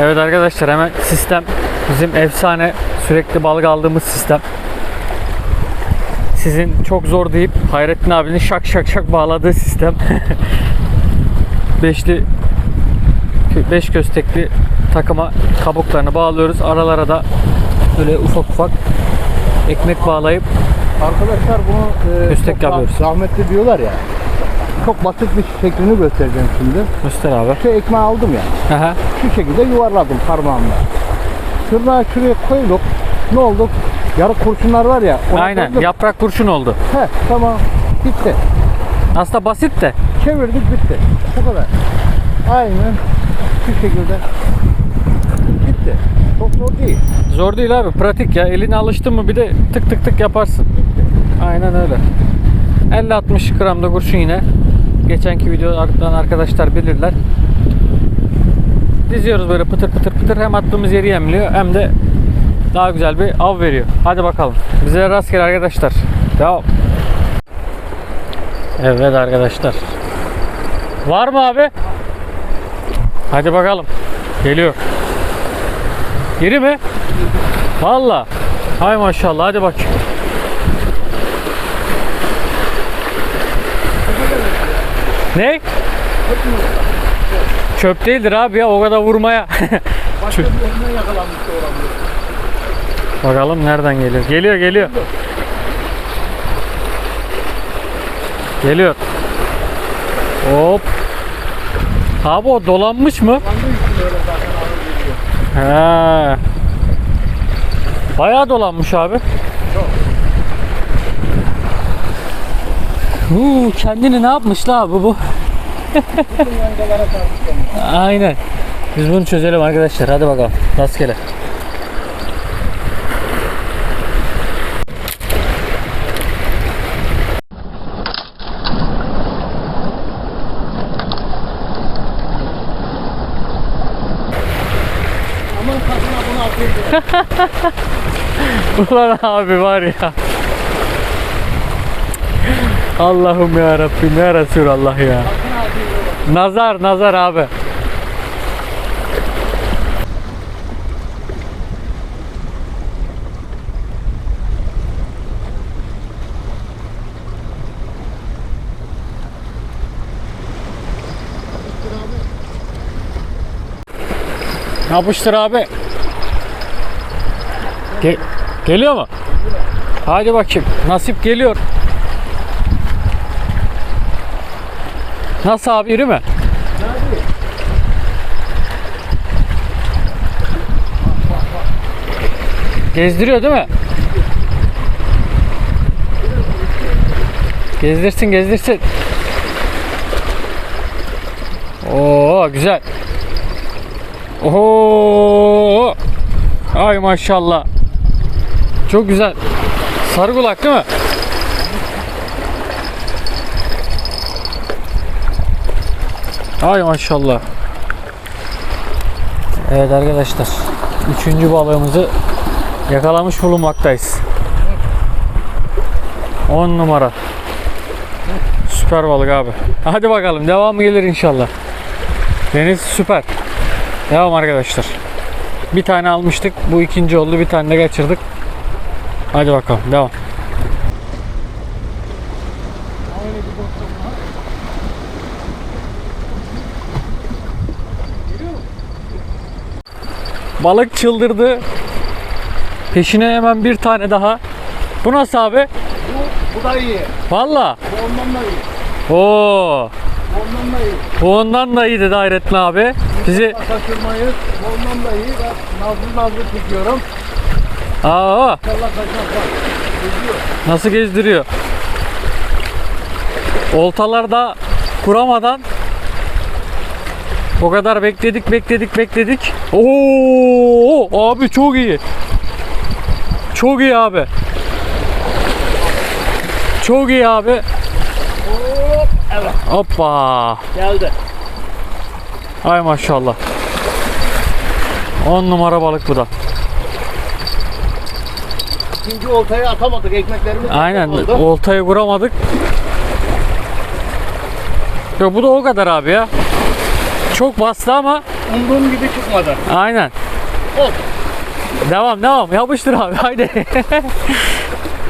Evet arkadaşlar hemen sistem bizim efsane sürekli balık aldığımız sistem. Sizin çok zor deyip Hayrettin abinin şak şak şak bağladığı sistem. Beşli beş köstekli takıma kabuklarını bağlıyoruz. Aralara da böyle ufak ufak ekmek bağlayıp Arkadaşlar bunu e, Köstek çok yapıyoruz. rahmetli diyorlar ya. Çok basit bir şeklini göstereceğim şimdi. göster abi. Şu ekmeği aldım ya. Aha. Şu şekilde yuvarladım parmağımla. Tırnağı şuraya koyduk. Ne oldu? Yarı kurşunlar var ya. Aynen koyduk. yaprak kurşun oldu. Heh, tamam. Bitti. Aslında basit de. Çevirdik bitti. Bu kadar. Aynen şu şekilde. Bitti. Çok zor değil. Zor değil abi pratik ya. Eline alıştın mı bir de tık tık tık yaparsın. Aynen öyle. 50-60 gram da kurşun yine. Geçenki videolardan arkadaşlar bilirler. Diziyoruz böyle pıtır pıtır pıtır. Hem attığımız yeri yemliyor hem de daha güzel bir av veriyor. Hadi bakalım. Bize rastgele arkadaşlar. Devam. Evet arkadaşlar. Var mı abi? Hadi bakalım. Geliyor. Yeri mi? Valla. Hay maşallah hadi bak. Ne? Çöp değildir abi ya o kadar vurmaya. Başka bir yerinden yakalanmış da olabilir. Bakalım nereden geliyor. Geliyor geliyor. Geliyor. Hop. Abi o dolanmış mı? He. Bayağı dolanmış abi. Huu, kendini ne yapmış la bu bu? Aynen. Biz bunu çözelim arkadaşlar. Hadi bakalım. Rastgele. Ulan abi var ya. Allah'ım ya Rabbim ya Resulallah ya. Nazar nazar abi. Yapıştır abi. Ge- geliyor mu? Hadi bakayım. Nasip geliyor. Nasıl abi iri mi? Gezdiriyor değil mi? Gezdirsin gezdirsin. Oo güzel. Oo. Ay maşallah. Çok güzel. Sarı kulak değil mi? Ay maşallah. Evet arkadaşlar. Üçüncü balığımızı yakalamış bulunmaktayız. 10 numara. Süper balık abi. Hadi bakalım devamı gelir inşallah. Deniz süper. Devam arkadaşlar. Bir tane almıştık. Bu ikinci oldu. Bir tane de kaçırdık. Hadi bakalım devam. Balık çıldırdı. Peşine hemen bir tane daha. Bu nasıl abi? Bu, bu da iyi. Valla. Bu ondan da iyi. Oo. Bu ondan da iyi. Bu ondan da iyiydi Hayrettin abi. Bizi Kaçırmayız. Bu ondan da iyi. Bak nazlı nazlı tutuyorum. Aa, İnşallah kaçmaz. Geziyor. nasıl gezdiriyor? Oltalarda kuramadan o kadar bekledik bekledik bekledik. Oo abi çok iyi. Çok iyi abi. Çok iyi abi. Hop. Evet. Hoppa. Geldi. Ay maşallah. 10 numara balık bu da. İkinci oltayı atamadık. Ekmeklerimiz Aynen. oldu. Oltayı vuramadık. Yok bu da o kadar abi ya. Çok bastı ama umduğum gibi çıkmadı. Aynen. Ol. Devam devam yapıştır abi haydi.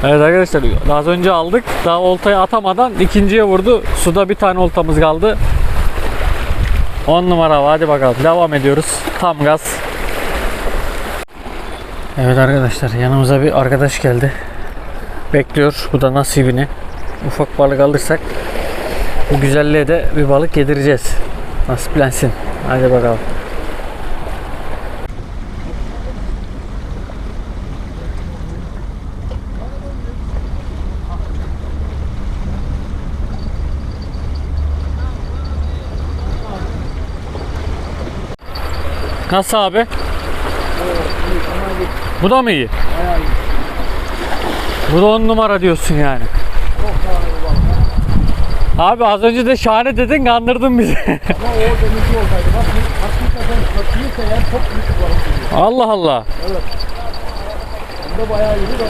evet arkadaşlar az önce aldık. Daha oltayı atamadan ikinciye vurdu. Suda bir tane oltamız kaldı. 10 numara hadi bakalım devam ediyoruz. Tam gaz. Evet arkadaşlar yanımıza bir arkadaş geldi. Bekliyor. Bu da nasibini. Ufak balık alırsak bu güzelliğe de bir balık yedireceğiz. Nasiplensin. Hadi bakalım. Nasıl abi? Bu da mı iyi? Bu da on numara diyorsun yani. Abi az önce de şahane dedin kandırdın bizi. Ama o denizli olsaydı. Bak hakikaten kötüyse eğer çok büyük bir balık. Allah Allah. Hem de bayağı iyi. Bak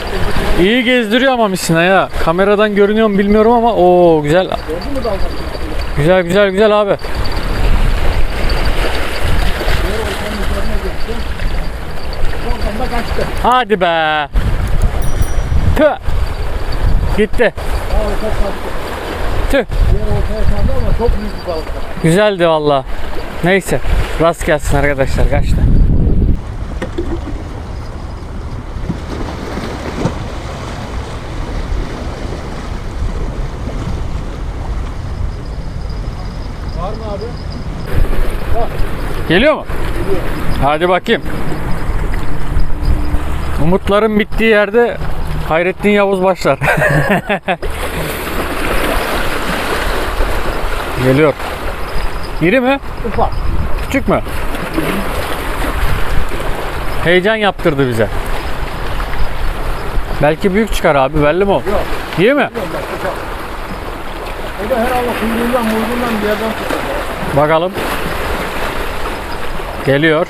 İyi gezdiriyor ama misina ya. Kameradan görünüyor mu bilmiyorum ama o güzel. gördün mü dalgasını? Güzel güzel güzel abi. Hadi be. Tüh. Gitti. Kaçtı. Tüh. Ama çok büyük bir balık. Güzeldi valla. Neyse. Rast gelsin arkadaşlar. Kaçtı. Var mı abi? Geliyor mu? Hadi bakayım. Umutların bittiği yerde Hayrettin Yavuz başlar. Geliyor. İri mi? Ufak. Küçük mü? Heyecan yaptırdı bize. Belki büyük çıkar abi belli mi o? Yok. İyi mi? Ufak. O da herhalde kuyruğundan muyruğundan bir yerden tuttu. Bakalım. Geliyor.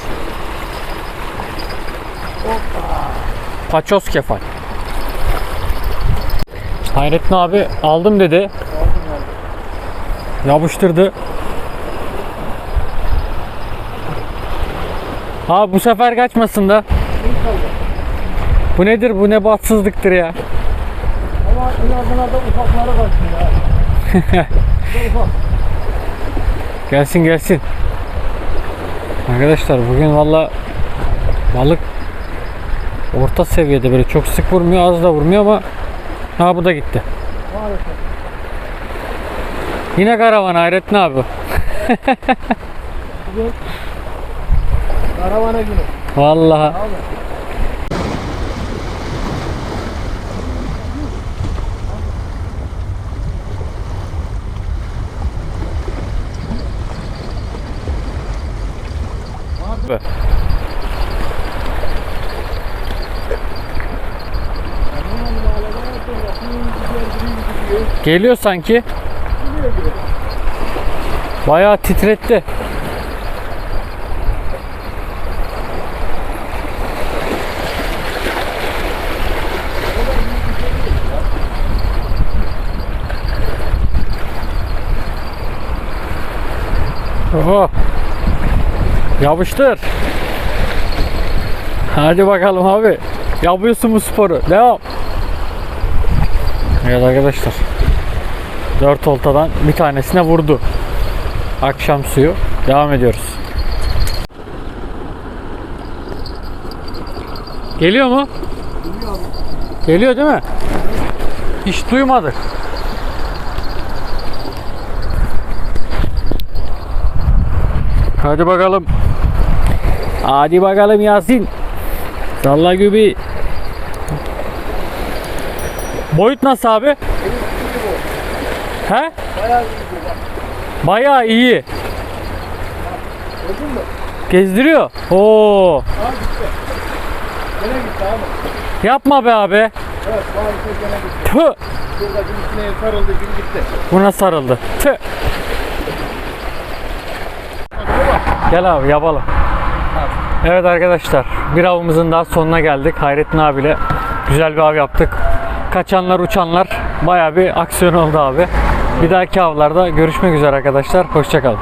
Paçoz kefal. Hayrettin abi aldım dedi. Yapıştırdı. Ha bu sefer kaçmasın da. Bu nedir? Bu ne bahtsızlıktır ya. Ama en azından da ufakları kaçtı ya. Ufak. Gelsin gelsin. Arkadaşlar bugün valla balık orta seviyede böyle çok sık vurmuyor az da vurmuyor ama ha bu da gitti. Maalesef. Yine karavan Hayrettin abi. Bugün karavana günü. Vallahi. Abi. Geliyor sanki. Bayağı titretti. Oho. Yapıştır. Hadi bakalım abi. Yapıyorsun bu sporu. Devam. Evet arkadaşlar. 4 oltadan bir tanesine vurdu. Akşam suyu. Devam ediyoruz. Geliyor mu? Geliyor değil mi? Hiç duymadık. Hadi bakalım. Hadi bakalım Yasin. Salla gibi. Boyut nasıl abi? He? Bayağı iyi bak. Bayağı iyi. Gördün mü? Gezdiriyor. Oo. Ha gitti. Gene gitti abi. Yapma be abi. Evet maalesef gene gitti. Tüh. Şurada bir üstüne sarıldı gibi gitti. Buna sarıldı. Tüh. Gel abi yapalım. Evet arkadaşlar bir avımızın daha sonuna geldik. Hayrettin abiyle güzel bir av yaptık. Kaçanlar uçanlar baya bir aksiyon oldu abi. Bir dahaki avlarda görüşmek üzere arkadaşlar. Hoşçakalın.